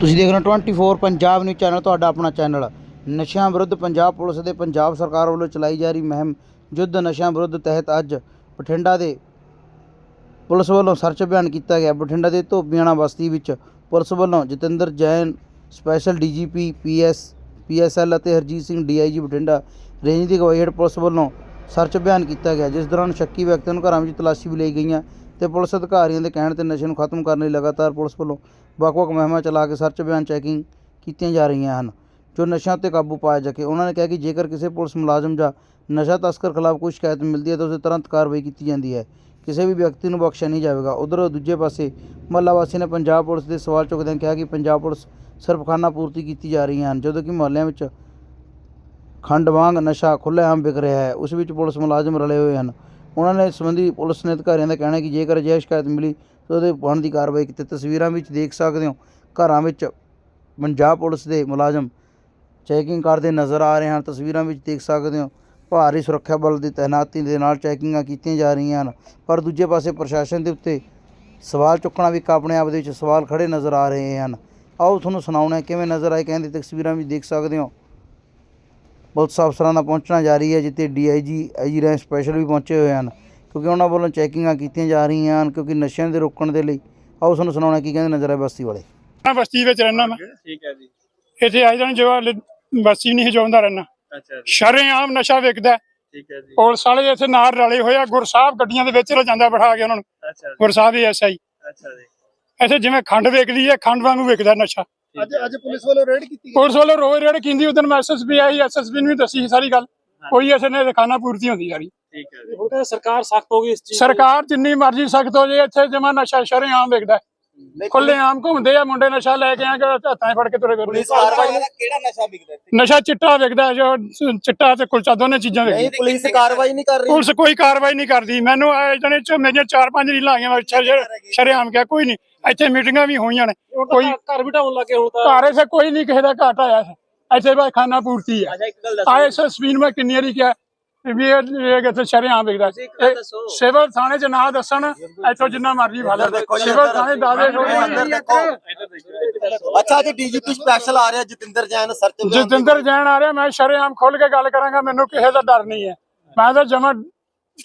ਤੁਸੀਂ ਦੇਖ ਰਹੇ ਹੋ 24 ਪੰਜਾਬ ਨਿਊਜ਼ ਚੈਨਲ ਤੁਹਾਡਾ ਆਪਣਾ ਚੈਨਲ ਨਸ਼ਿਆਂ ਵਿਰੁੱਧ ਪੰਜਾਬ ਪੁਲਿਸ ਦੇ ਪੰਜਾਬ ਸਰਕਾਰ ਵੱਲੋਂ ਚਲਾਈ ਜਾ ਰਹੀ ਮੁਹਿੰਮ, ਯੁੱਧ ਨਸ਼ਿਆਂ ਵਿਰੁੱਧ ਤਹਿਤ ਅੱਜ ਬਠਿੰਡਾ ਦੇ ਪੁਲਿਸ ਵੱਲੋਂ ਸਰਚ ਅਭਿਆਨ ਕੀਤਾ ਗਿਆ। ਬਠਿੰਡਾ ਦੇ ਧੋਬੀਆਣਾ ਬਸਤੀ ਵਿੱਚ ਪੁਲਿਸ ਵੱਲੋਂ Jatinder Jain special DGP PS PSL ਅਤੇ ਹਰਜੀਤ ਸਿੰਘ ਡੀਆਈਜੀ ਬਠਿੰਡਾ ਰੇਂਜ ਦੀ ਅਗਵਾਈ ਹੇਠ ਪੁਲਿਸ ਵੱਲੋਂ ਸਰਚ ਅਭਿਆਨ ਕੀਤਾ ਗਿਆ, ਜਿਸ ਦੌਰਾਨ ਸ਼ੱਕੀ ਵਿਅਕਤੀਆਂ ਨੂੰ ਘਰਾਂ ਵਿੱਚ ਤਲਾਸ਼ੀ ਵੀ ਲਈ ਗਈਆਂ। ਤੇ ਪੁਲਿਸ ਅਧਿਕਾਰੀਆਂ ਦੇ ਕਹਿਣ ਤੇ ਨਸ਼ੇ ਨੂੰ ਖਤਮ ਕਰਨ ਲਈ ਲਗਾਤਾਰ ਪੁਲਿਸ ਵੱਲੋਂ ਵੱਖ-ਵੱਖ ਮੁਹਿੰਮਾਂ ਚਲਾ ਕੇ ਸਰਚ ਅਭਿਆਨ ਚੈਕਿੰਗ ਕੀਤੀਆਂ ਜਾ ਰਹੀਆਂ ਹਨ, ਜੋ ਨਸ਼ਿਆਂ ਉੱਤੇ ਕਾਬੂ ਪਾਇਆ ਜਾ ਕੇ ਉਹਨਾਂ ਨੇ ਕਿਹਾ ਕਿ ਜੇਕਰ ਕਿਸੇ ਪੁਲਿਸ ਮੁਲਾਜ਼ਮ ਜਾਂ ਨਸ਼ਾ ਤਸਕਰ ਖਿਲਾਫ ਕੋਈ ਸ਼ਿਕਾਇਤ ਮਿਲਦੀ ਹੈ ਤਾਂ ਉਸੇ ਤੁਰੰਤ ਕਾਰਵਾਈ ਕੀਤੀ ਜਾਂਦੀ ਹੈ। ਕਿਸੇ ਵੀ ਵਿਅਕਤੀ ਨੂੰ ਬਖਸ਼ਿਆ ਨਹੀਂ ਜਾਵੇਗਾ। ਉਧਰ ਦੂਜੇ ਪਾਸੇ ਮਹੱਲਾ ਵਾਸੀ ਨੇ ਪੰਜਾਬ ਪੁਲਿਸ ਦੇ ਸਵਾਲ ਚੁੱਕਦਿਆਂ ਕਿਹਾ ਕਿ ਪੰਜਾਬ ਪੁਲਿਸ ਸਿਰਫ ਖਾਨਾ ਪੂਰਤੀ ਕੀਤੀ ਜਾ ਰਹੀਆਂ ਹਨ, ਜਦੋਂ ਕਿ ਮੁਹੱਲਿਆਂ ਵਿੱਚ ਖੰਡ ਵਾਂਗ ਨਸ਼ਾ ਖੁੱਲ੍ਹੇਆਮ ਵਿਕ ਰਿਹਾ ਹੈ। ਉਸ ਵਿੱਚ ਪੁਲਿਸ ਮੁਲਾਜ਼ਮ ਰਲੇ ਹੋਏ ਹਨ। ਉਹਨਾਂ ਨੇ ਸੰਬੰਧੀ ਪੁਲਿਸ ਨੇ ਅਧਿਕਾਰੀਆਂ ਦਾ ਕਹਿਣਾ ਕਿ ਜੇਕਰ ਅਜਿਹੀ ਸ਼ਿਕਾਇਤ ਮਿਲੀ, ਤਾਂ ਉਹਦੇ ਬਣਦੀ ਕਾਰਵਾਈ ਕੀਤੀ ਤਸਵੀਰਾਂ ਵਿੱਚ ਦੇਖ ਸਕਦੇ ਹੋ। ਘਰਾਂ ਵਿੱਚ ਪੰਜਾਬ ਪੁਲਿਸ ਦੇ ਮੁਲਾਜ਼ਮ ਚੈਕਿੰਗ ਕਰਦੇ ਨਜ਼ਰ ਆ ਰਹੇ ਹਨ। ਤਸਵੀਰਾਂ ਵਿੱਚ ਦੇਖ ਸਕਦੇ ਹੋ, ਭਾਰੀ ਸੁਰੱਖਿਆ ਬਲ ਦੀ ਤੈਨਾਤੀ ਦੇ ਨਾਲ ਚੈਕਿੰਗਾਂ ਕੀਤੀਆਂ ਜਾ ਰਹੀਆਂ ਹਨ। ਪਰ ਦੂਜੇ ਪਾਸੇ ਪ੍ਰਸ਼ਾਸਨ ਦੇ ਉੱਤੇ ਸਵਾਲ ਚੁੱਕਣਾ ਵੀ ਇੱਕ ਆਪਣੇ ਆਪ ਦੇ ਵਿੱਚ ਸਵਾਲ ਖੜੇ ਨਜ਼ਰ ਆ ਰਹੇ ਹਨ। ਆਓ ਤੁਹਾਨੂੰ ਸੁਣਾਉਣਾ ਕਿਵੇਂ ਨਜ਼ਰ ਆਏ, ਕਹਿੰਦੇ ਤਸਵੀਰਾਂ ਵਿੱਚ ਦੇਖ ਸਕਦੇ ਹੋ। ਪੁਲਿਸ ਅਫਸਰਾਂ ਦਾ ਪਹੁੰਚਣਾ ਜਾਰੀ ਹੈ ਜਿੱਥੇ ਡੀਆਈਜੀ ਆਈਜੀ ਰੈਂਕ ਸਪੈਸ਼ਲ ਵੀ ਪਹੁੰਚੇ ਹੋਏ ਹਨ। ਕਿਉਂਕਿ ਉਹਨਾਂ ਵੱਲੋਂ ਚੈਕਿੰਗਾਂ ਕੀਤੀਆਂ ਜਾ ਰਹੀਆਂ ਹਨ ਕਿਉਂਕਿ ਨਸ਼ਿਆਂ ਦੇ ਰੋਕਣ ਦੇ ਲਈ। ਆਓ ਤੁਹਾਨੂੰ ਸੁਣਾਉਣਾ ਕੀ ਕਹਿੰਦੇ ਨਜ਼ਰ ਆਏ ਬਸਤੀ ਵਾਲੇ? ਮੈਂ ਬਸਤੀ ਵਿੱਚ ਰਹਿਣਾ ਮੈਂ। ਠੀਕ ਹੈ ਜੀ। ਇੱਥੇ ਆਈ ਜਾਣ ਜੋ ਹਾਲੇ ਬਸਤੀ ਨਹੀਂ ਜਾਉਂਦਾ ਰਹਿਣਾ ਅੱਛਾ ਜੀ। ਸ਼ਰੇਆਮ ਨਸ਼ਾ ਵਿਕਦਾ ਹੈ। ਠੀਕ ਹੈ ਜੀ। ਪੁਲਿਸ ਵਾਲੇ ਇੱਥੇ ਨਾਲ ਰਲੇ ਹੋਏ ਆ ਗੁਰਸਾਹਿਬ ਗੱਡੀਆਂ ਦੇ ਵਿੱਚ ਲਿਜਾਂਦਾ ਬਿਠਾ ਕੇ ਉਹਨਾਂ ਨੂੰ। ਅੱਛਾ ਜੀ। ਗੁਰਸਾਹਿਬ ਐਸਆਈ ਅੱਛਾ ਜੀ। ਇੱਥੇ ਜਿਵੇਂ ਖੰਡ ਵਿਕਦੀ ਹੈ ਖੰਡ ਵਾਂਗੂ ਵਿਕਦਾ ਨਸ਼ਾ। ਅੱਜ ਅੱਜ ਪੁਲਿਸ ਵੱਲੋਂ ਰੇਡ ਕੀਤੀ ਪੁਲਿਸ ਵੱਲੋਂ ਰੋਜ਼ ਰੇਡ ਕੀਤੀ। ਉਦੋਂ ਮੈਂ ਐਸਐਸਪੀ ਆਈ ਐਸਐਸਪੀ ਨੂੰ ਵੀ ਦੱਸੀ ਸੀ ਸਾਰੀ ਗੱਲ। ਕੋਈ ਐਸੇ ਨੇ ਖਾਨਾ ਪੂਰਤੀ ਹੁੰਦੀ ਸਾਰੀ। ਠੀਕ ਹੈ ਜੀ। ਹੁਣ ਤਾਂ ਸਰਕਾਰ ਸਖਤ ਹੋ ਗਈ ਇਸ ਚੀਜ਼ ਸਰਕਾਰ ਜਿੰਨੀ ਮਰਜ਼ੀ ਸਖਤ ਹੋ ਜੇ ਇੱਥੇ ਜਮਾ ਨਸ਼ਾ ਸ਼ਰੇਆਮ ਵਿਕਦਾ ਹੈ। ਖੁੱਲੇ ਆਮ ਘੁੰਮਦੇ ਆ ਮੁੰਡੇ ਨਸ਼ਾ ਲੈ ਕੇ ਆ ਕੇ ਹੱਥਾਂ 'ਚ ਫੜ ਕੇ ਤੁਰੇ ਫਿਰਦੇ। ਕਿਹੜਾ ਨਸ਼ਾ ਵਿਕਦਾ ਨਸ਼ਾ ਚਿੱਟਾ ਵਿਕਦਾ ਜੋ ਚਿੱਟਾ ਤੇ ਕੁਲਚਾ ਦੋਨੇ ਚੀਜ਼ਾਂ ਵਿਕਦੀਆਂ ਪੁਲਿਸ ਕਾਰਵਾਈ ਨਹੀਂ ਕਰ ਪੁਲਿਸ ਕੋਈ ਕਾਰਵਾਈ ਨਹੀਂ ਕਰਦੀ। ਮੈਨੂੰ ਇਹ ਜਣੇ ਚ ਮੇਰੀਆਂ ਚਾਰ ਪੰਜ ਰੀਲਾਂ ਆਈਆਂ ਸ਼ਰੇਆਮ ਕਿਹਾ ਕੋਈ ਨਹੀਂ। ਇੱਥੇ ਮੀਟਿੰਗਾਂ ਵੀ ਹੋਈਆਂ ਨੇ। ਕੋਈ ਘਰ ਵੀ ਢਾਉਣ ਲੱਗੇ ਹੁਣ ਤਾਂ। ਘਰ ਇਸੇ ਕੋਈ ਨਹੀਂ ਕਿਸੇ ਦਾ ਘਾਟ ਆਇਆ ਹੈ। ਇੱਥੇ ਬਸ ਖਾਣਾ ਪੂਰਤੀ ਹੈ ਅੱਛਾ ਇੱਕ ਗੱਲ ਆਏ ਸੋ ਸਪੀਨ ਮੈਂ ਕਿੰਨੀ ਵਾਰੀ ਕਿਹਾ ਵੀ ਇਹ ਇਹ ਕਿਤੇ ਸ਼ਰੇਆਮ ਵਿਕਦਾ। ਸਿਵਲ ਥਾਣੇ ਚ ਨਾ ਦੱਸਣ ਇੱਥੋਂ ਜਿੰਨਾ ਮਰਜ਼ੀ ਫੜ ਲੈ ਸਿਵਲ ਥਾਣੇ ਦਾਦੇ ਅੱਛਾ ਜੀ ਡੀਜੀਪੀ ਸਪੈਸ਼ਲ ਆ ਰਿਹਾ ਜਤਿੰਦਰ ਜੈਨ ਸਰਚ ਜਤਿੰਦਰ ਜੈਨ ਆ ਰਿਹਾ ਮੈਂ ਸ਼ਰੇਆਮ ਖੁੱਲ ਕੇ ਗੱਲ ਕਰਾਂਗਾ ਮੈਨੂੰ ਕਿਸੇ ਦਾ ਡਰ ਨਹੀਂ ਹੈ। ਮੈਂ ਤਾਂ ਜਮਾ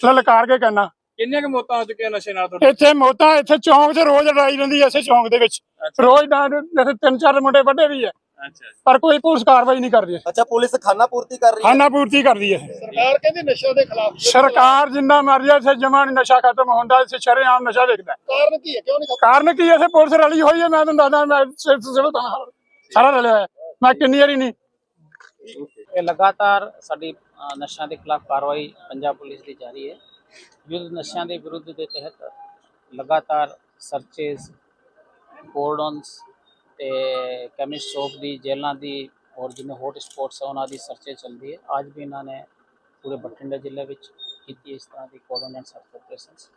ਲਲਕਾਰ ਕੇ ਕਹਿਣਾ ਕਿੰਨੀਆਂ ਕੁ ਮੌਤਾਂ ਹੋ ਚੁੱਕੀਆਂ ਨਸ਼ੇ ਨਾਲ ਤੁਹਾਡੇ? ਇੱਥੇ ਮੌਤਾਂ ਇੱਥੇ ਚੌਂਕ 'ਚ ਰੋਜ਼ ਲੜਾਈ ਰਹਿੰਦੀ ਐ ਇਸੇ ਚੌਂਕ ਦੇ ਵਿੱਚ। ਰੋਜ਼ ਦਾ ਇੱਥੇ ਤਿੰਨ ਚਾਰ ਮੁੰਡੇ ਵੱਡੇ ਵੀ ਐ ਪਰ ਕੋਈ ਪੁਲਿਸ ਕਾਰਵਾਈ ਨਹੀਂ ਕਰਦੀ ਅੱਛਾ ਪੁਲਿਸ ਖਾਨਾ ਪੂਰਤੀ ਕਰ ਰਹੀ ਹੈ। ਖਾਨਾ ਪੂਰਤੀ ਕਰਦੀ ਐ ਸਰਕਾਰ ਕਹਿੰਦੀ ਨਸ਼ਾ ਦੇ ਖਿਲਾਫ ਸਰਕਾਰ ਜਿੰਨਾ ਮਰਜ਼ੀ ਇੱਥੇ ਜਮਾ ਨੀ ਨਸ਼ਾ ਖਤਮ ਹੁੰਦਾ ਇੱਥੇ ਸ਼ਰੇਆਮ ਨਸ਼ਾ ਵਿਕਦਾ। ਕਾਰਨ ਕੀ ਹੈ? ਕਿਉਂ ਨਹੀਂ ਕਾਰਨ ਕੀ ਐ ਇੱਥੇ ਪੁਲਿਸ ਰਲੀ ਹੋਈ ਐ ਮੈਂ ਤੁਹਾਨੂੰ ਦੱਸਦਾ ਮੈਂ ਸਿਰ ਸਿਰ ਤਾਂ ਸਾਰਾ ਰਲਿਆ ਹੋਇਆ ਮੈਂ ਕਿੰਨੀ ਵਾਰੀ ਨਹੀਂ। ਇਹ ਲਗਾਤਾਰ ਸਾਡੀ ਅ, ਨਸ਼ਿਆਂ ਦੇ ਖਿਲਾਫ ਕਾਰਵਾਈ ਪੰਜਾਬ ਪੁਲਿਸ ਦੀ ਜਾਰੀ ਹੈ। ਯੁੱਧ ਨਸ਼ਿਆਂ ਦੇ ਵਿਰੁੱਧ ਦੇ ਤਹਿਤ ਲਗਾਤਾਰ ਸਰਚੇਸ ਕੋਰਡਨਸ ਤੇ ਕੈਮਿਸਟ ਸ਼ੋਪ ਦੀ ਜੇਲਾਂ ਦੀ ਔਰ ਜਿੰਨੇ ਹੌਟ ਸਪੌਟਸ ਆ ਉਹਨਾਂ ਦੀ ਸਰਚੇ ਚੱਲਦੀ ਹੈ। ਅੱਜ ਵੀ ਇਹਨਾਂ ਨੇ ਪੂਰੇ ਬਠਿੰਡਾ ਜ਼ਿਲ੍ਹੇ ਵਿੱਚ ਕੀਤੀ ਇਸ ਤਰ੍ਹਾਂ ਦੀ ਕੋਰਡਨ ਐਂਡ ਸਰਚ ਆਪਰੇਸ਼ਨਸ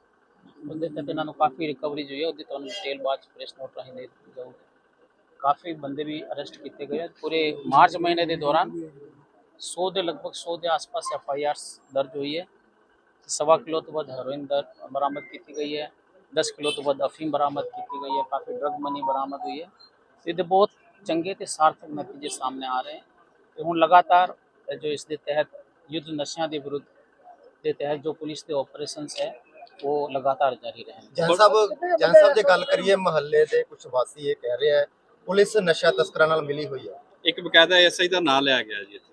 ਉਹਦੇ ਤਹਿਤ ਇਹਨਾਂ ਨੂੰ ਕਾਫੀ ਰਿਕਵਰੀਜ਼ ਹੋਈ ਹੈ ਉਹਦੀ ਤੁਹਾਨੂੰ ਡਿਟੇਲ ਬਾਅਦ ਚ ਪ੍ਰੈਸ ਨੋਟ ਰਾਹੀਂ ਦੇ ਜਾਊਗੀ ਕਾਫੀ ਬੰਦੇ ਵੀ ਅਰੈਸਟ ਕੀਤੇ ਗਏ ਆ। ਪੂਰੇ ਮਾਰਚ ਮਹੀਨੇ ਦੇ ਦੌਰਾਨ 100 ਦੇ ਲਗਭਗ 100 ਦੇ ਆਸ-ਪਾਸ ਐਫ ਆਈ ਆਰਸ ਦਰਜ ਹੋਈ ਹੈ। ਸਵਾ ਕਿਲੋ ਤੋਂ ਵੱਧ ਹੈਰੋਇਨ ਬਰਾਮਦ ਕੀਤੀ ਗਈ ਹੈ 10 ਕਿਲੋ ਤੋਂ ਵੱਧ ਅਫੀਮ ਬਰਾਮਦ ਕੀਤੀ ਗਈ ਹੈ ਕਾਫੀ ਡਰਗ ਮਨੀ ਬਰਾਮਦ ਹੋਈ ਹੈ ਇਹਦੇ ਬਹੁਤ ਚੰਗੇ ਤੇ ਸਾਰਥਕ ਨਤੀਜੇ ਸਾਹਮਣੇ ਆ ਰਹੇ ਹਨ ਤੇ ਹੁਣ ਲਗਾਤਾਰ ਜੋ ਇਸ ਦੇ ਤਹਿਤ ਯੁੱਧ ਨਸ਼ਿਆਂ ਦੇ ਵਿਰੁੱਧ ਦੇ ਤਹਿਤ ਜੋ ਪੁਲਿਸ ਦੇ ਆਪਰੇਸ਼ਨਸ ਹੈ ਉਹ ਲਗਾਤਾਰ ਜਾਰੀ ਰਹਿਣਗੇ ਜੈਨ ਸਾਹਿਬ ਜੈਨ ਸਾਹਿਬ ਜੇ ਗੱਲ ਕਰੀਏ ਮਹੱਲੇ ਦੇ ਕੁਝ ਵਾਸੀ ਇਹ ਕਹਿ ਰਹੇ ਆ ਪੁਲਿਸ ਨਸ਼ਾ ਤਸਕਰਾਂ ਨਾਲ ਮਿਲੀ ਹੋਈ ਹੈ ਇੱਕ ਬਕਾਇਦਾ ਐਸਆਈ ਦਾ ਨਾਮ ਲਿਆ ਗਿਆ ਜੀ ਇੱਥੇ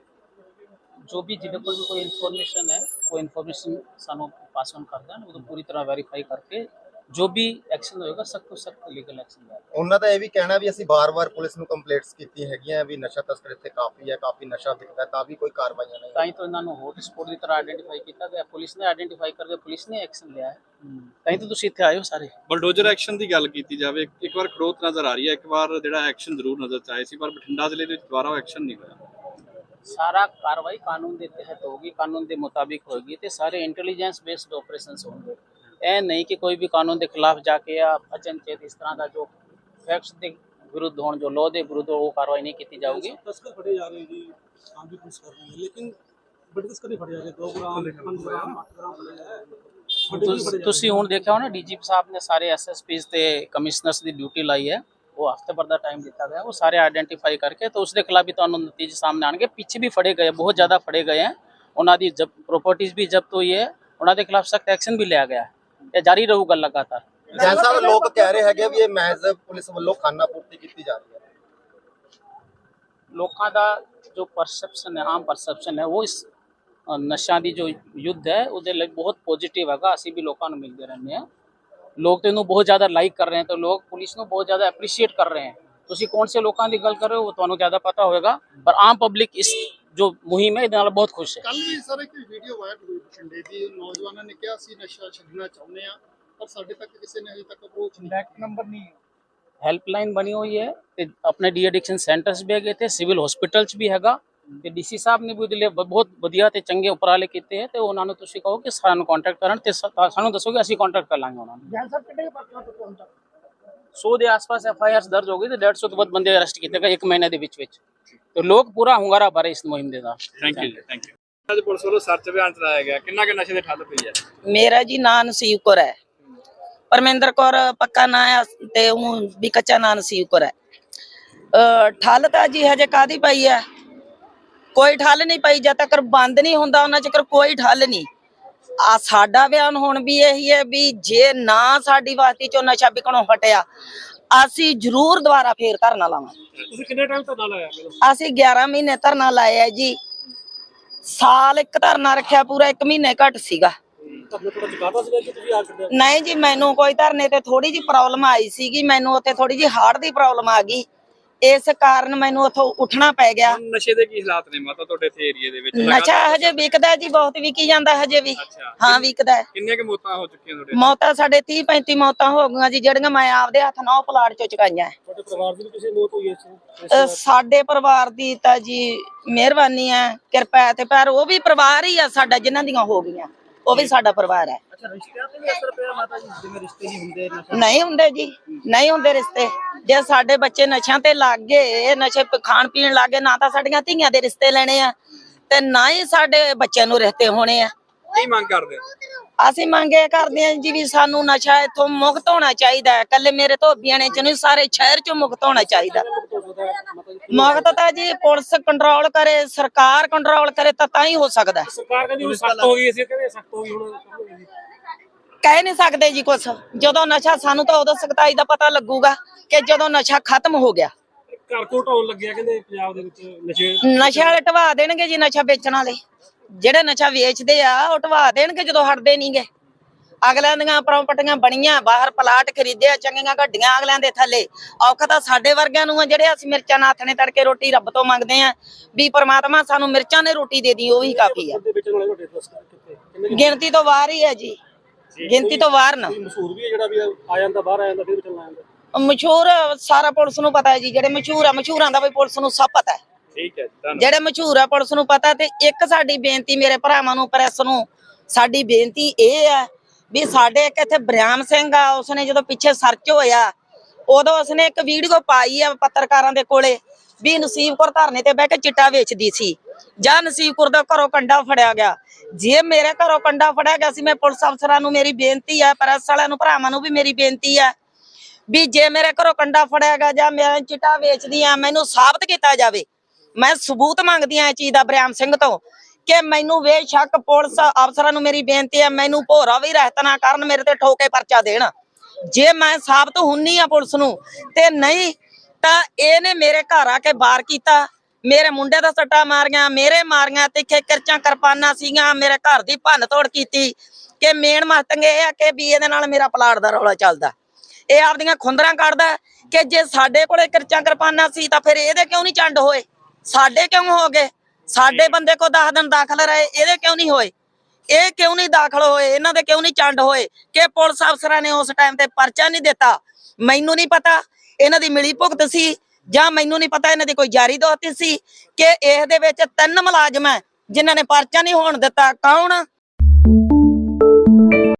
ਜੋ ਵੀ ਜਿਹਦੇ ਕੋਲ ਵੀ ਕੋਈ ਇਨਫੋਰਮੇਸ਼ਨ ਹੈ ਉਹ ਇਨਫੋਰਮੇਸ਼ਨ ਸਾਨੂੰ ਪਾਸ ਔਨ ਕਰ ਦੇਣ ਉਹ ਪੂਰੀ ਤਰ੍ਹਾਂ ਵੈਰੀਫਾਈ ਕਰਕੇ ਜੋ ਵੀ ਐਕਸ਼ਨ ਹੋਏਗਾ ਸਖਤ ਤੋਂ ਸਖਤ ਲੀਗਲ ਐਕਸ਼ਨ ਲਿਆ ਉਹਨਾਂ ਦਾ ਇਹ ਵੀ ਕਹਿਣਾ ਵੀ ਅਸੀਂ ਬਾਰ-ਬਾਰ ਪੁਲਿਸ ਨੂੰ ਕੰਪਲੇਂਟਸ ਕੀਤੀਆਂ ਹੈਗੀਆਂ ਵੀ ਨਸ਼ਾ ਤਸਕਰ ਇੱਥੇ ਕਾਫੀ ਹੈ ਕਾਫੀ ਨਸ਼ਾ ਵਿਕਦਾ ਤਾਂ ਵੀ ਕੋਈ ਕਾਰਵਾਈਆਂ ਨਹੀਂ। ਤਾਂ ਹੀ ਤਾਂ ਇਹਨਾਂ ਨੂੰ ਹੌਟ ਸਪੌਟ ਦੀ ਤਰ੍ਹਾਂ ਆਇਡੈਂਟੀਫਾਈ ਕੀਤਾ ਗਿਆ। ਪੁਲਿਸ ਨੇ ਆਇਡੈਂਟੀਫਾਈ ਕਰਕੇ ਪੁਲਿਸ ਨੇ ਐਕਸ਼ਨ ਲਿਆ ਹੈ। ਤਾਂ ਹੀ ਤਾਂ ਤੁਸੀਂ ਇੱਥੇ ਆਏ ਹੋ ਸਾਰੇ। ਬਲਡੋਜ਼ਰ ਐਕਸ਼ਨ ਦੀ ਗੱਲ ਕੀਤੀ ਜਾਵੇ ਇੱਕ ਵਾਰ ਖੜੋਤ ਨਜ਼ਰ ਆ ਰਹੀ ਹੈ ਇੱਕ ਵਾਰ ਜਿਹੜਾ ਐਕਸ਼ਨ ਜ਼ਰੂਰ ਨਜ਼ਰ ਚ ਆਏ ਸੀ ਪਰ ਬਠਿੰਡਾ ਜ਼ਿਲ੍ਹੇ ਦੇ ਵਿੱਚ ਦੁਬਾਰਾ ਐਕਸ਼ਨ ਨਹੀਂ ਹੋਇਆ। ਸਾਰਾ ਕਾਰਵਾਈ ਕਾਨੂੰਨ ਦੇ ਤਹਿਤ ਹੋਗੀ ਕਾਨੂੰਨ ਦੇ ਮੁਤਾਬਿਕ ਹੋਏਗੀ ਤੇ ਸਾਰੇ ਇੰਟੈਲੀਜੈਂਸ ਬੇਸਡ ਆਪਰੇਸ਼ਨਸ ਹੋਣਗੇ। ਇਹ ਨਹੀਂ ਕਿ ਕੋਈ ਵੀ ਕਾਨੂੰਨ ਦੇ ਖਿਲਾਫ ਜਾ ਕੇ ਜਾਂ ਅਚਨਚੇਤ ਇਸ ਤਰ੍ਹਾਂ ਦਾ ਜੋ ਫੈਕਟਸ ਦੇ ਵਿਰੁੱਧ ਹੋਣ ਜੋ ਲਾਅ ਦੇ ਵਿਰੁੱਧ ਉਹ ਕਾਰਵਾਈ ਨਹੀਂ ਕੀਤੀ ਜਾਊਗੀ। ਤਸਕਰ ਫੜੇ ਜਾ ਰਹੇ ਜੀ ਆਮ ਵੀ ਪੁਲਿਸ ਕਰ ਰਹੀ ਹੈ ਲੇਕਿਨ ਬੜੇ ਤਸਕਰ ਫੜੇ ਜਾ ਰਹੇ 2 ਗ੍ਰਾਮ 5 ਗ੍ਰਾਮ 8 ਗ੍ਰਾਮ ਫੜੇ ਜਾ ਰਹੇ ਵੱਡੇ ਵੀ ਫੜੇ ਤੁਸ- ਜਾ ਤੁਸੀਂ ਹੁਣ ਦੇਖਿਆ ਹੋਣਾ ਡੀਜੀਪੀ ਸਾਹਿਬ ਨੇ ਸਾਰੇ ਐਸਐਸਪੀਸ ਤੇ ਕਮਿਸ਼ਨਰਸ ਦੀ ਡਿਊਟੀ ਲਾਈ ਹੈ। ਉਹ ਹਫ਼ਤੇ ਭਰ ਦਾ ਟਾਈਮ ਦਿੱਤਾ ਗਿਆ ਉਹ ਸਾਰੇ ਆਇਡੈਂਟੀਫਾਈ ਕਰਕੇ ਤਾਂ ਉਸ ਦੇ ਖਿਲਾਫ ਵੀ ਤੁਹਾਨੂੰ ਨਤੀਜੇ ਸਾਹਮਣੇ ਆਣਗੇ ਪਿੱਛੇ ਵੀ ਫੜੇ ਗਏ ਬਹੁਤ ਜ਼ਿਆਦਾ ਫੜੇ ਗਏ ਹੈ ਉਹਨਾਂ ਦੀ ਜਬ ਪ੍ਰਾਪਰਟੀਆਂ ਵੀ ਜ਼ਬਤ ਹੋਈ ਹੈ ਉਹਨਾਂ ਦੇ ਖਿਲਾਫ ਸਖਤ ਐਕਸ਼ਨ ਵੀ ਲਿਆ ਗਿਆ ਹੈ ਇਹ ਜਾਰੀ ਰਹੂਗਾ ਲਗਾਤਾਰ ਜੈਨ ਸਾਹਿਬ ਲੋਕ ਕਹਿ ਰਹੇ ਹੈਗੇ ਵੀ ਇਹ ਮਹਿਜ਼ ਪੁਲਿਸ ਵੱਲੋਂ ਖਾਨਾ ਪੂਰਤੀ ਕੀਤੀ ਜਾ ਰਹੀ ਹੈ ਲੋਕਾਂ ਦਾ ਜੋ ਪਰਸੈਪਸ਼ਨ ਹੈ ਆਮ ਪਰਸੈਪਸ਼ਨ ਹੈ ਉਹ ਇਸ ਅ, ਨਸ਼ਿਆਂ ਦੀ ਜੋ ਯੁੱਧ ਹੈ ਉਹਦੇ ਲਈ ਬਹੁਤ ਪੋਜ਼ਿਟਿਵ ਹੈਗਾ ਅਸੀਂ ਵੀ ਲੋਕਾਂ ਨੂੰ ਮਿਲਦੇ ਰਹਿੰਦੇ ਹਾਂ ਲੋਕ ਤੇ ਇਹਨੂੰ ਬਹੁਤ ਜ਼ਿਆਦਾ ਲਾਈਕ ਕਰ ਰਹੇ ਹਨ ਤੇ ਲੋਕ ਪੁਲਿਸ ਨੂੰ ਬਹੁਤ ਜ਼ਿਆਦਾ ਐਪਰੀਸ਼ੀਏਟ ਕਰ ਰਹੇ ਹਨ ਤੁਸੀਂ ਕੌਣ ਸੇ ਲੋਕਾਂ ਦੀ ਗੱਲ ਕਰ ਰਹੇ ਹੋ ਉਹ ਤੁਹਾਨੂੰ ਜ਼ਿਆਦਾ ਪਤਾ ਹੋਵੇਗਾ। ਪਰ ਆਮ ਪਬਲਿਕ ਇਸ ਜੋ ਮੁਹਿੰਮ ਹੈ ਇਹਦੇ ਨਾਲ ਬਹੁਤ ਖੁਸ਼ ਹੈ। ਕੱਲ ਵੀ ਸਰ ਇੱਕ ਵੀਡੀਓ ਵਾਇਰਲ ਹੋਈ ਬਠਿੰਡੇ ਦੀ ਨੌਜਵਾਨਾਂ ਨੇ ਕਿਹਾ ਸੀ ਨਸ਼ਾ ਛੱਡਣਾ ਚਾਹੁੰਦੇ ਆ ਪਰ ਸਾਡੇ ਤੱਕ ਕਿਸੇ ਨੇ ਅਜੇ ਤੱਕ ਅਪਰੋਚ ਨਹੀਂ ਨੰਬਰ ਨਹੀਂ ਹੈਲਪਲਾਈਨ ਬਣੀ ਹੋਈ ਹੈ ਤੇ ਆਪਣੇ ਡੀ ਐਡਿਕਸ਼ਨ ਸੈਂਟਰਸ ਵੀ ਹੈਗੇ ਤੇ ਸਿਵਲ ਹਸਪੀਟਲ ਚ ਵੀ ਹੈਗਾ। ਤੇ ਡੀਸੀ ਸਾਹਿਬ ਨੇ ਵੀ ਉਹਦੇ ਲਈ ਬਹੁਤ ਵਧੀਆ ਤੇ ਚੰਗੇ ਉਪਰਾਲੇ ਕੀਤੇ ਹੈ ਤੇ ਉਹਨਾਂ ਨੂੰ ਤੁਸੀਂ ਕਹੋ ਕਿ ਸਾਨੂੰ ਕੰਟੈਕਟ ਕਰਨ ਤੇ ਸਾਨੂੰ ਦੱਸੋਗੇ ਅਸੀਂ ਕੰਟੈਕਟ ਕਰ ਲਾਂਗੇ ਉਹਨਾਂ ਨੂੰ। ਜੈਨ ਸਰ ਕਿੰਨੇ ਪਰਚਾ ਤੋਂ ਤੱਕ? 100 ਦੇ ਆਸ-ਪਾਸ ਐਫ ਆਈ ਆਰ ਦਰਜ ਹੋ ਗਈ ਤੇ 150 ਤੋਂ ਵੱਧ ਬੰਦੇ ਅਰੈਸਟ ਕੀਤੇ ਗਏ ਇੱਕ ਮਹੀਨੇ ਦੇ ਵਿੱਚ ਵਿੱਚ। ਤੇ ਲੋਕ ਪੂਰਾ ਹੁੰਗਾਰਾ ਭਰੇ ਇਸ ਮੁਹਿੰਮ ਦੇ ਨਾਲ। ਥੈਂਕ ਯੂ ਥੈਂਕ ਯੂ ਅੱਜ ਪੁਲਿਸ ਵੱਲੋਂ ਸਰਚ ਅਭਿਆਨ ਚਲਾਇਆ ਗਿਆ। ਕਿੰਨਾ ਕਿ ਨਸ਼ੇ ਦੇ ਠੱਲ ਪਈ ਹੈ ਮੇਰਾ ਜੀ ਨਾਂ ਨਸੀਬ ਕੌਰ ਹੈ। ਪਰਮਿੰਦਰ ਕੌਰ ਪੱਕਾ ਨਾਂ ਹੈ ਤੇ ਉਹ ਵੀ ਕੱਚਾ ਨਾਂ ਨਸੀਬ ਕੌਰ ਹੈ। ਠੱਲ ਤਾਂ ਜੀ ਹਜੇ ਕਾਦੀ ਪਈ ਹੈ? ਕੋਈ ਠੱਲ ਨਹੀਂ ਪਈ ਜਦ ਤੱਕ ਬੰਦ ਨਹੀਂ ਹੁੰਦਾ ਉਹਨਾਂ ਚਿਰ ਕੋਈ ਠੱਲ ਨਹੀਂ। ਆ ਸਾਡਾ ਬਿਆਨ ਹੁਣ ਵੀ ਇਹੀ ਹੈ ਵੀ ਜੇ ਨਾ ਸਾਡੀ ਵਾਸਤੇ ਚੋਂ ਨਸ਼ਾ ਵਿਕਣੋਂ ਹਟਿਆ ਅਸੀਂ ਜ਼ਰੂਰ ਦੁਬਾਰਾ ਫੇਰ ਧਰਨਾ ਲਾਵਾਂਗੇ। ਤੁਸੀਂ ਕਿੰਨੇ ਟਾਈਮ ਆਇਆ ਮੈਨੂੰ? ਅਸੀਂ 11 ਮਹੀਨੇ ਧਰਨਾ ਲਾਇਆ ਜੀ। ਸਾਲ ਇੱਕ ਧਰਨਾ ਰੱਖਿਆ ਪੂਰਾ 1 ਮਹੀਨੇ ਘੱਟ ਸੀਗਾ। ਨਹੀਂ ਜੀ ਮੈਨੂੰ ਕੋਈ ਧਰਨੇ ਤੇ ਥੋੜੀ ਜੀ ਪ੍ਰੋਬਲਮ ਆਈ ਸੀਗੀ ਮੈਨੂੰ ਉੱਥੇ ਥੋੜੀ ਜੀ ਹਾਰਟ ਦੀ ਪ੍ਰੋਬਲਮ ਆ ਗਈ। ਇਸ ਕਾਰਨ ਮੈਨੂੰ ਉੱਥੋਂ ਉੱਠਣਾ ਪੈ ਗਿਆ। ਹੁਣ ਨਸ਼ੇ ਦੇ ਕੀ ਹਾਲਾਤ ਨੇ ਮਾਤਾ ਤੁਹਾਡੇ ਇੱਥੇ ਏਰੀਏ ਦੇ ਵਿੱਚ? ਨਸ਼ਾ ਹਜੇ ਵਿਕਦਾ ਜੀ ਬਹੁਤ ਵਿਕੀ ਜਾਂਦਾ ਹਜੇ ਵੀ। ਅੱਛਾ। ਹਾਂ ਵਿਕਦਾ। ਹੈ। ਕਿੰਨੀਆਂ ਕਿ ਮੌਤਾਂ ਹੋ ਚੁੱਕੀਆਂ ਤੁਹਾਡੇ ਮੌਤਾਂ ਸਾਡੇ 30 35 ਮੌਤਾਂ ਹੋ ਗਈਆਂ ਜੀ ਜਿਹੜੀਆਂ ਮੈਂ ਆਪਦੇ ਹੱਥ ਨਾਲ ਉਹ ਪਲਾਟ ਚੋਂ ਚੁਕਾਈਆਂ। ਹੈ। ਤੁਹਾਡੇ ਪਰਿਵਾਰ ਦੀ ਵੀ ਕਿਸੇ ਮੌਤ ਹੋਈ ਹੈ ਇਸ ਅਹ ਸਾਡੇ ਪਰਿਵਾਰ ਦੀ ਤਾਂ ਜੀ ਮਿਹਰਬਾਨੀ ਹੈ ਕਿਰਪਾ ਹੈ ਤੇ ਪਰ ਉਹ ਵੀ ਪਰਿਵਾਰ ਹੀ ਆ ਸਾਡਾ ਜਿਨ੍ਹਾਂ ਦੀਆਂ ਹੋ ਗਈਆਂ। ਉਹ ਵੀ ਸਾਡਾ ਪਰਿਵਾਰ ਹੈ। ਅੱਛਾ ਰਿਸ਼ਤਿਆਂ ਤੇ ਵੀ ਅਸਰ ਪਿਆ ਮਾਤਾ ਜੀ? ਜਿਵੇਂ ਰਿਸ਼ਤੇ ਨਹੀਂ ਹੁੰਦੇ ਨਸ਼ਾ ਨਹੀਂ ਹੁੰਦੇ ਜੀ ਨਹੀਂ ਹੁੰਦੇ ਰਿਸ਼ਤੇ। ਜੇ ਸਾਡੇ ਬੱਚੇ ਨਸ਼ਿਆਂ ਤੇ ਲੱਗ ਗਏ ਨਸ਼ੇ ਪ- ਖਾਣ ਪੀਣ ਲੱਗ ਗਏ ਨਾ ਤਾਂ ਸਾਡੀਆਂ ਧੀਆਂ ਦੇ ਰਿਸ਼ਤੇ ਲੈਣੇ ਆ ਤੇ ਨਾ ਹੀ ਸਾਡੇ ਬੱਚਿਆਂ ਨੂੰ ਰਿਸ਼ਤੇ ਹੋਣੇ ਆ। ਕੀ ਮੰਗ ਕਰਦੇ? ਹੋ ਅਸੀਂ ਮੰਗੇ ਕਰਦੇ ਹਾਂ ਜੀ ਵੀ ਸਾਨੂੰ ਨਸ਼ਾ ਇੱਥੋਂ ਮੁਕਤ ਹੋਣਾ ਚਾਹੀਦਾ ਹੈ। ਕੱਲੇ ਮੇਰੇ ਧੋਬੀਆਂ ਨੇ ਚ ਸਾਰੇ ਸ਼ਹਿਰ ਚੋਂ ਮੁਕਤ ਹੋਣਾ ਚਾਹੀਦਾ ਮੁਕਤ ਤਾਂ ਜੀ ਪੁਲਿਸ ਕੰਟਰੋਲ ਕਰੇ ਸਰਕਾਰ ਕੰਟਰੋਲ ਕਰੇ ਤਾਂ ਤਾਂ ਹੀ ਹੋ ਸਕਦਾ। ਸਰਕਾਰ ਕਹਿੰਦੀ ਹੁਣ ਸਖਤ ਹੋ ਗਈ ਅਸੀਂ ਕਹਿੰਦੇ ਸਖਤ ਹੋ ਗਈ ਹੁਣ ਕਹਿ ਨਹੀਂ ਸਕਦੇ ਜੀ ਕੁਛ। ਜਦੋਂ ਨਸ਼ਾ ਸਾਨੂੰ ਤਾਂ ਉਦੋਂ ਸਖਤਾਈ ਦਾ ਪਤਾ ਲੱਗੂਗਾ ਕਿ ਜਦੋਂ ਨਸ਼ਾ ਖਤਮ ਹੋ ਗਿਆ। ਘਰ ਕੋਟ ਹੋਣ ਲੱਗਿਆ ਕਹਿੰਦੇ ਪੰਜਾਬ ਦੇ ਵਿੱਚ ਨਸ਼ੇ। ਨਸ਼ਾ ਵਾਲੇ ਢਵਾ ਦੇਣਗੇ ਜੀ ਨਸ਼ਾ ਵੇਚਣ ਵਾਲੇ। ਜਿਹੜੇ ਨਸ਼ਾ ਵੇਚਦੇ ਆ ਉਹ ਢਵਾ ਦੇਣਗੇ ਜਦੋਂ ਹਟਦੇ ਨਹੀਂਗੇ। ਅਗਲਿਆਂ ਦੀਆਂ ਪ੍ਰਾਪਰਟੀਆਂ ਬਣੀਆਂ ਬਾਹਰ ਪਲਾਟ ਖਰੀਦਿਆ ਚੰਗੀਆਂ ਗੱਡੀਆਂ ਅਗਲਿਆਂ ਦੇ ਥੱਲੇ। ਔਖਾ ਤਾਂ ਸਾਡੇ ਵਰਗਿਆਂ ਨੂੰ ਆ ਜਿਹੜੇ ਅਸੀਂ ਮਿਰਚਾਂ ਨਾਥਣੇ ਤੜਕੇ ਰੋਟੀ ਰੱਬ ਤੋਂ ਮੰਗਦੇ ਆ ਵੀ ਪ੍ਰਮਾਤਮਾ ਸਾਨੂੰ ਮਿਰਚਾਂ ਨੇ ਰੋਟੀ ਦੇ ਦੀ ਉਹ ਵੀ ਕਾਫੀ ਆ। ਗਿਣਤੀ ਤੋਂ ਬਾਹਰ ਹੀ ਹੈ ਜੀ। ਗਿਣਤੀ ਤੋਂ ਬਾਹਰ ਨਾ। ਮਸ਼ਹੂਰ ਵੀ ਜਿਹੜਾ ਵੀ ਆ ਜਾਂਦਾ ਬਾਹਰ ਆ ਜਾਂਦਾ ਫਿਰ ਜਾਂਦਾ। ਮਸ਼ਹੂਰ ਸਾਰਾ ਪੁਲਿਸ ਨੂੰ ਪਤਾ ਹੈ ਜੀ ਜਿਹੜੇ ਮਸ਼ਹੂਰ ਆ ਮਸ਼ਹੂਰਾਂ ਦਾ ਵੀ ਪੁਲਿਸ ਨੂੰ ਸਭ ਪਤਾ ਹੈ। ਠੀਕ ਹੈ ਧੰਨਵਾਦ। ਜਿਹੜੇ ਮਸ਼ਹੂਰ ਆ ਪੁਲਿਸ ਨੂੰ ਪਤਾ ਤੇ ਇੱਕ ਸਾਡੀ ਬੇਨਤੀ ਮੇਰੇ ਭਰਾਵਾਂ ਨੂੰ, ਪ੍ਰੈਸ ਨੂੰ, ਸਾਡੀ ਬੇਨਤੀ ਇਹ ਆ ਵੀ ਸਾਡੇ ਇੱਕ ਇੱਥੇ ਬਰਿਆਮ ਸਿੰਘ ਆ, ਉਸਨੇ ਜਦੋਂ ਪਿੱਛੇ ਸਰਚ ਹੋਇਆ, ਉਦੋਂ ਉਸਨੇ ਇੱਕ ਵੀਡੀਓ ਪਾਈ ਆ ਪੱਤਰਕਾਰਾਂ ਦੇ ਕੋਲੇ ਵੀ ਨਸੀਬਪੁਰ ਧਰਨੇ ਤੇ ਬਹਿ ਕੇ ਚਿੱਟਾ ਵੇਚਦੀ ਸੀ। ਜਾਂ ਨਸੀਬਪੁਰ ਦਾ ਘਰੋਂ ਕੰਡਾ ਫੜਿਆ ਗਿਆ। ਜੇ ਮੇਰੇ ਘਰੋਂ ਕੰਡਾ ਫੜਿਆ ਗਿਆ ਸੀ, ਮੈਂ ਪੁਲਿਸ ਅਫਸਰਾਂ ਨੂੰ ਮੇਰੀ ਬੇਨਤੀ ਆ, ਪ੍ਰੈਸ ਵਾਲਿਆਂ ਨੂੰ, ਭਰਾਵਾਂ ਨੂੰ ਵੀ ਮੇਰੀ ਬੇਨਤੀ ਆ ਵੀ ਜੇ ਮੇਰੇ ਘਰੋਂ ਕੰਡਾ ਫੜਿਆ ਗਿਆ ਜਾਂ ਮੈਂ ਚਿੱਟਾ ਵੇਚਦੀ ਆ, ਮੈਨੂੰ ਸਾਬਤ ਕੀਤਾ ਜਾਵੇ। ਮੈਂ ਸਬੂਤ ਮੰਗਦੀ ਆ ਇਹ ਚੀਜ਼ ਦਾ ਬ੍ਰਿਆਮ ਸਿੰਘ ਤੋਂ ਕਿ ਮੈਨੂੰ ਬੇਸ਼ੱਕ ਪੁਲਿਸ ਅਫਸਰਾਂ ਨੂੰ ਮੇਰੀ ਬੇਨਤੀ ਹੈ, ਮੈਨੂੰ ਭੋਰਾ ਵੀ ਰਹਿਤ ਨਾ ਕਰਨ, ਮੇਰੇ ਤੇ ਠੋਕੇ ਪਰਚਾ ਦੇਣ। ਜੇ ਮੈਂ ਸਾਬਤ ਹੁੰਨੀ ਆ ਪੁਲਿਸ ਨੂੰ ਤੇ ਨਹੀਂ, ਤਾਂ ਇਹਨੇ ਮੇਰੇ ਘਰ ਆ ਕੇ ਬਾਰ ਕੀਤਾ। ਮੇਰੇ ਮੁੰਡੇ ਦਾ ਸੱਟਾ ਮਾਰੀਆਂ, ਮੇਰੇ ਮਾਰੀਆਂ ਤਿੱਖੇ ਕਿਰਚਾਂ ਕਿਰਪਾਨਾਂ ਸੀਗੀਆਂ, ਮੇਰੇ ਘਰ ਦੀ ਭੰਨ ਤੋੜ ਕੀਤੀ। ਕਿ ਮੇਨ ਮਹਤੰਗ ਇਹ ਆ ਕਿ ਵੀ ਇਹਦੇ ਨਾਲ ਮੇਰਾ ਪਲਾਟ ਦਾ ਰੌਲਾ ਚੱਲਦਾ। ਇਹ ਆਪਦੀਆਂ ਖੁੰਦਰਾਂ ਕੱਢਦਾ ਕਿ ਜੇ ਸਾਡੇ ਕੋਲੇ ਕਿਰਚਾਂ ਕਿਰਪਾਨਾਂ ਸੀ ਤਾਂ ਫਿਰ ਇਹਦੇ ਕਿਉਂ ਨਹੀਂ ਚੰਡ ਹੋਏ? ਸਾਡੇ ਕਿਉਂ ਹੋ ਗਏ? ਸਾਡੇ ਬੰਦੇ ਕੋ 10 ਦਿਨ ਦਾਖਲ ਰਹੇ ਇਹਦੇ ਕਿਉਂ ਨਹੀਂ ਹੋਏ? ਇਹ ਕਿਉਂ ਨਹੀਂ ਦਾਖਲ ਹੋਏ? ਇਹਨਾਂ ਦੇ ਕਿਉਂ ਨਹੀਂ ਚੰਡ ਹੋਏ? ਕਿ ਪੁਲਿਸ ਅਫਸਰਾਂ ਨੇ ਉਸ ਟਾਈਮ ਤੇ ਪਰਚਾ ਨਹੀਂ ਦਿੱਤਾ? ਮੈਨੂੰ ਨਹੀਂ ਪਤਾ। ਇਹਨਾਂ ਦੀ ਮਿਲੀ ਭੁਗਤ ਸੀ ਜਾਂ ਮੈਨੂੰ ਨਹੀਂ ਪਤਾ ਇਹਨਾਂ ਦੀ ਕੋਈ ਜਾਰੀ ਦੋਸਤੀ ਸੀ ਕਿ ਇਸ ਦੇ ਵਿੱਚ ਤਿੰਨ ਮੁਲਾਜ਼ਮ ਹੈ ਜਿਨ੍ਹਾਂ ਨੇ ਪਰਚਾ ਨਹੀਂ ਹੋਣ ਦਿੱਤਾ। ਕੌਣ?